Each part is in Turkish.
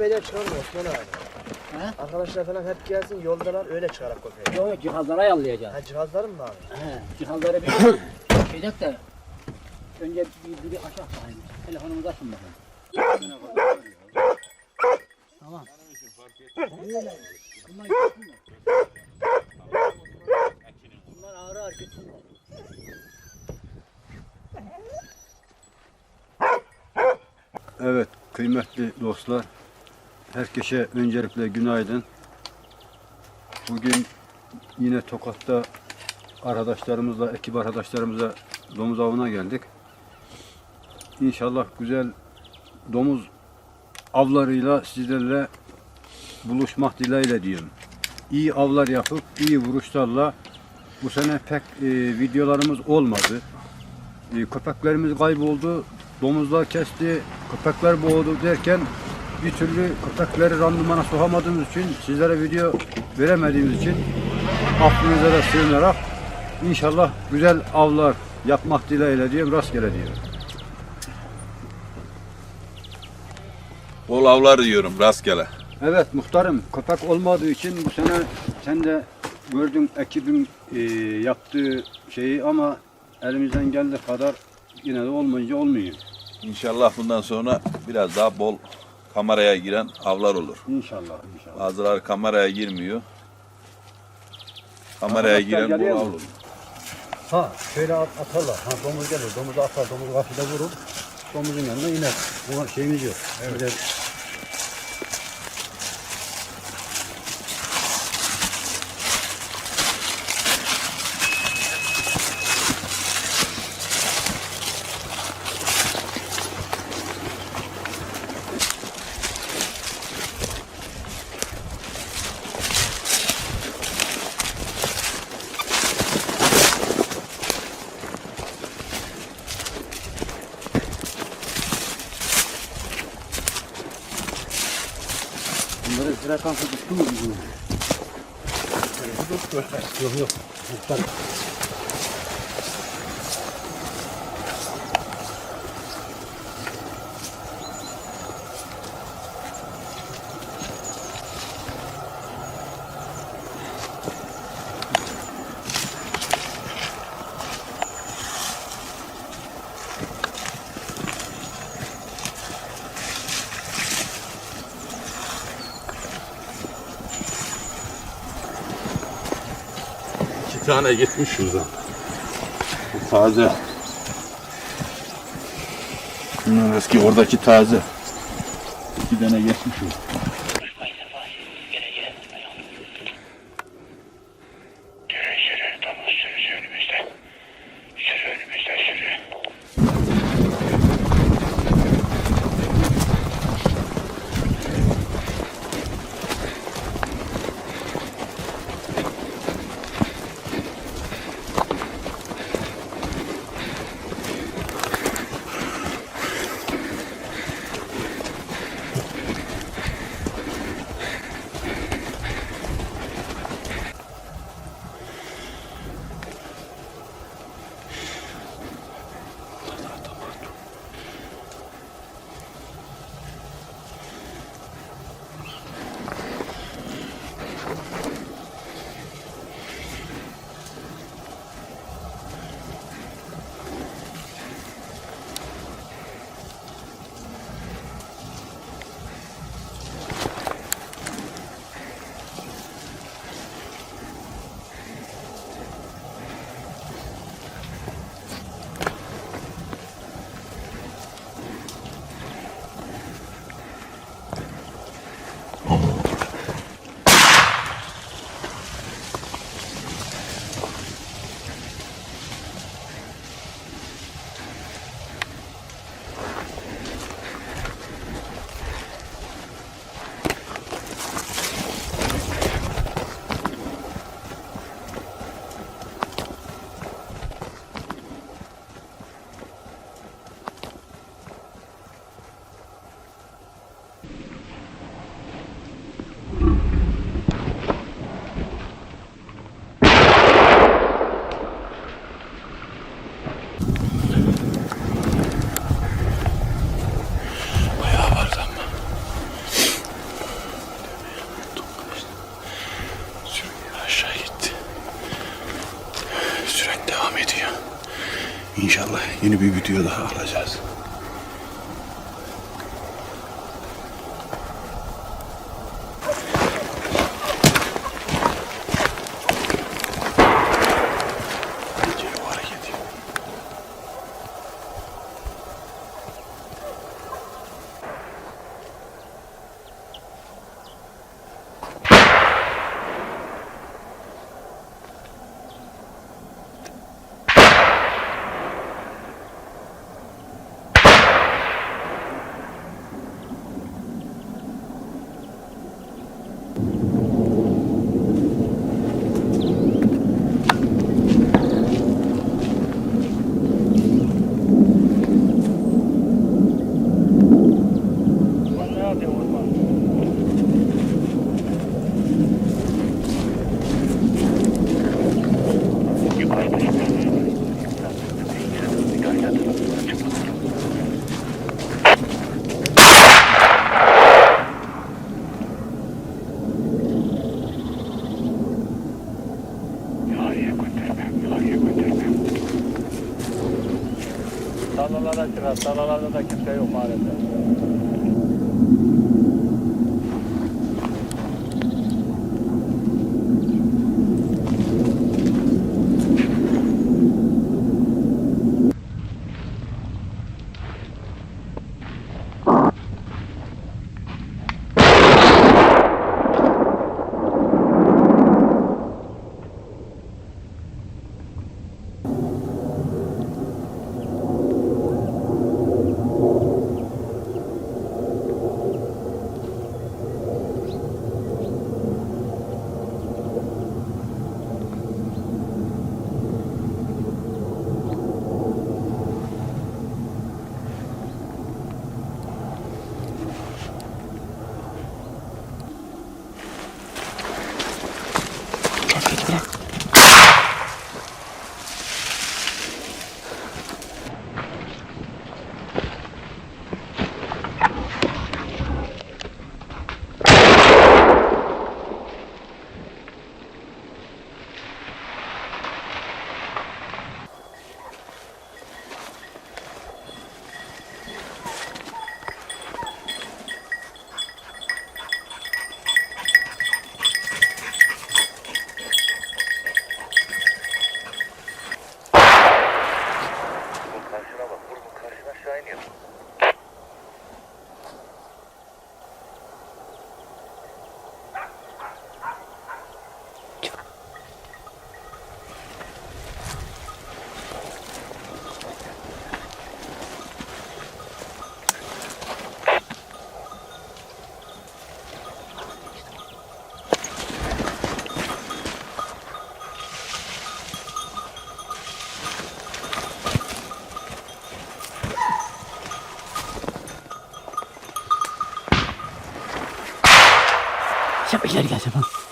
köpeğler çıkarmıyor Osman abi. He? Arkadaşlar falan hep gelsin yoldalar öyle çıkarak köpeği. Yok yok cihazlara ayarlayacağız. Ha cihazların mı abi? He, cihazları bir şeydek de önce bir biri açak bakayım. Telefonumuzu açın bakalım. Tamam. Öyle. Bunlar gitsinler. Bunlar ağır ağır gitsinler. Evet kıymetli dostlar. Herkese öncelikle günaydın. Bugün yine Tokat'ta arkadaşlarımızla, ekip arkadaşlarımızla domuz avına geldik. İnşallah güzel domuz avlarıyla sizlerle buluşmak dileğiyle diyorum. İyi avlar yapıp iyi vuruşlarla bu sene pek e, videolarımız olmadı. E, köpeklerimiz kayboldu, domuzlar kesti, köpekler boğdu derken bir türlü köpekleri randımana sokamadığımız için, sizlere video veremediğimiz için affınıza da sığınarak inşallah güzel avlar yapmak dileğiyle diyorum, rastgele diyorum. Bol avlar diyorum rastgele. Evet muhtarım, köpek olmadığı için bu sene sen de gördün ekibin e, yaptığı şeyi ama elimizden geldiği kadar yine de olmayınca olmuyor. İnşallah bundan sonra biraz daha bol kameraya giren avlar olur. İnşallah, inşallah. Bazıları kameraya girmiyor. Kameraya giren mu? av olur. Ha şöyle at, atarlar. Ha domuz gelir. Domuzu atar. Domuz kafile vurur. Domuzun yanına iner. Buna şeyimiz yok. Evet. Bunları frekansı tuttu mu bizim? Yok yok. Muhtar. İki tane gitmiş şuradan. Taze. Bunlar eski oradaki taze. İki tane geçmiş o. video daha alacağız. Tarlalara çıkar. Tarlalarda da kimse yok maalesef. Sen ileri gel sen. İyi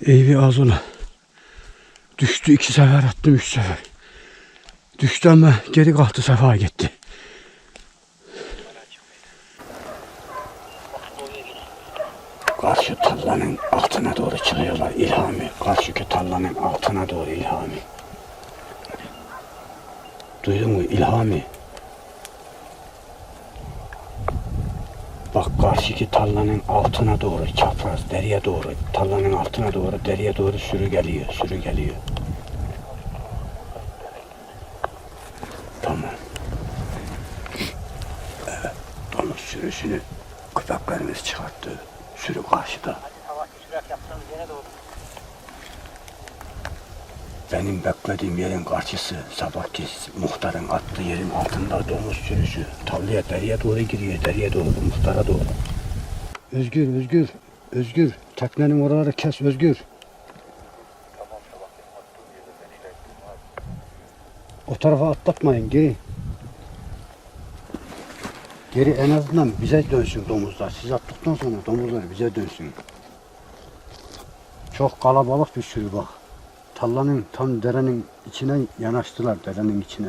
bir ağzına. Düştü iki sefer attım üç sefer. Düştü ama geri kalktı sefa gitti. Karşı tallanın altına doğru çıkıyorlar İlhami. Karşıki tallanın altına doğru İlhami. Duydun mu İlhami? Bak karşıki tarlanın altına doğru çapraz deriye doğru tarlanın altına doğru deriye doğru sürü geliyor sürü geliyor. Tamam. Evet domuz sürüsünü köpeklerimiz çıkarttı. Sürü karşıda. Benim beklediğim yerin karşısı sabahki muhtarın attığı yerin altında domuz sürüsü. Tarlaya deriye doğru giriyor, deriye doğru, muhtara doğru. Özgür, Özgür, Özgür. Teknenin oraları kes Özgür. O tarafa atlatmayın, geri. Geri en azından bize dönsün domuzlar. Siz attıktan sonra domuzlar bize dönsün. Çok kalabalık bir sürü bak. Tallanın tam derenin içine yanaştılar derenin içine.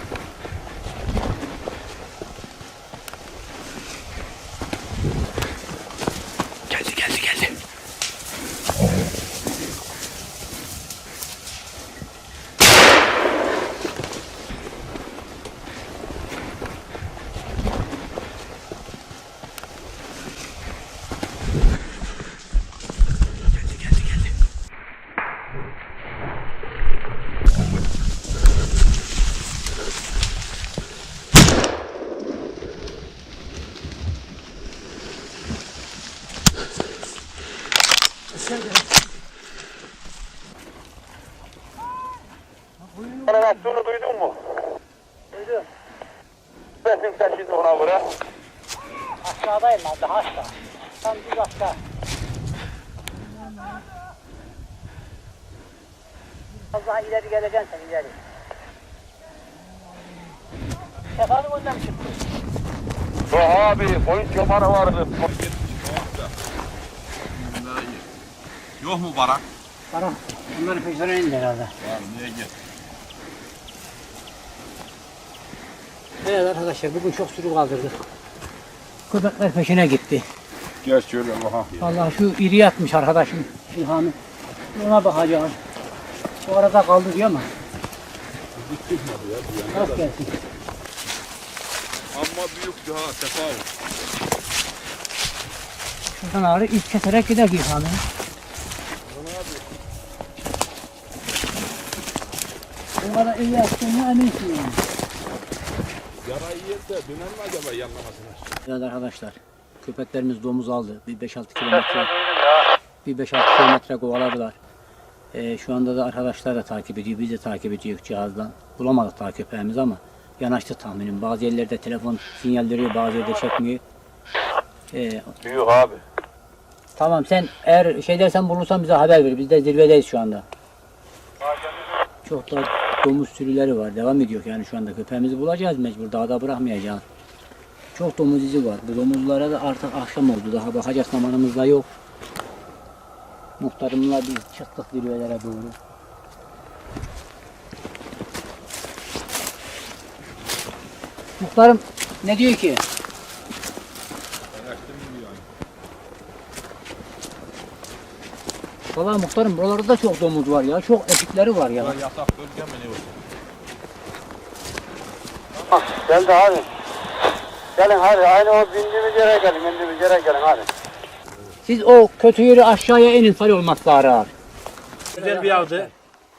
göre. Aşağıdayım ben daha aşağı. Tam düz aşağı. Az daha ileri geleceksin sen ileri. Sefanın önünden mi çıktın? Yok abi boyun çobanı vardı. Yok mu barak? Bana onların peşlerine indi herhalde. Var niye gel? Evet arkadaşlar bugün çok sürü kaldırdık. Köpekler peşine gitti. Gel şöyle bakalım. Vallahi şu iri yatmış arkadaşım İlhan'ı. Ona bakacağım. Bu arada kaldı diyor ama. Nasıl gelsin? Ama büyük ha sefa. Şuradan ağrı ilk keserek gider İlhan'ı. Bu kadar iyi yaptığına eminsin yani. Yarayı yer de döner mi acaba yanlamasına? Evet arkadaşlar. Köpeklerimiz domuz aldı. Bir 5-6 kilometre. Bir 5-6 kilometre kovaladılar. Ee, şu anda da arkadaşlar da takip ediyor. Biz de takip ediyoruz cihazdan. Bulamadık daha köpeğimizi ama yanaştı tahminim. Bazı yerlerde telefon sinyal veriyor, bazı yerde çekmiyor. Ee, Büyük abi. tamam sen eğer şey dersen bulursan bize haber ver. Biz de zirvedeyiz şu anda. Çok da domuz sürüleri var. Devam ediyor yani şu anda köpeğimizi bulacağız mecbur. Dağda bırakmayacağız. Çok domuz izi var. Bu domuzlara da artık akşam oldu. Daha bakacak zamanımız da yok. Muhtarımla biz çıktık zirvelere doğru. Muhtarım ne diyor ki? Valla muhtarım buralarda da çok domuz var ya. Çok eşikleri var ya. Yatak bölge mi ne olsun? Geldi abi. Gelin hadi aynı o bindiğimiz yere gelin, bindiğimiz yere gelin hadi. Siz o kötü yeri aşağıya inin fal olmazsa arar. Güzel bir avdı.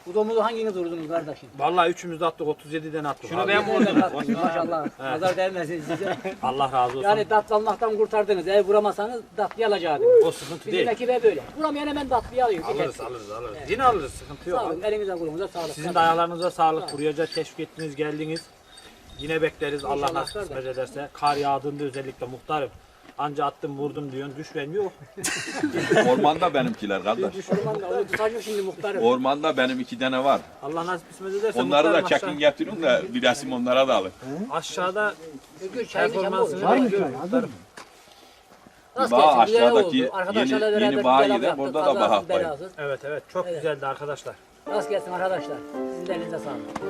Bu domuzu hanginiz vurdunuz kardeşim? Vallahi üçümüz de attık 37'den attık. Şunu abi. ben vurdum. Maşallah. Nazar değmesin size. Allah razı olsun. Yani datlanmaktan kurtardınız. Eğer vuramasanız datlı alacaktınız. o sıkıntı Bizim değil. ekibe böyle. Vuramayan hemen datlıyı alıyor. Alırız alırız alırız. Yine alırız sıkıntı yok. Sağ olun. Elinize kolunuza sağlık. Sizin de ayarlarınıza sağlık. Buraya teşvik ettiniz geldiniz. Yine bekleriz Allah nasip ederse. Kar yağdığında özellikle muhtarım. Anca attım vurdum diyorsun düşmen yok. Ormanda benimkiler kardeş. Ormanda onu şimdi muhtarım. Ormanda benim iki tane var. Allah nasip kısmet ederse Onları da muhtarım çekin getirin de bir resim onlara da alın. Aşağı, aşağıda performansını olur. bekliyorum muhtarım. Rast Bağ aşağıdaki yeni- yeni bağ yaptık. burada da bahar payı. Evet evet çok Evet. güzeldi arkadaşlar. Rast gelsin arkadaşlar. Sizin de elinize sağlık.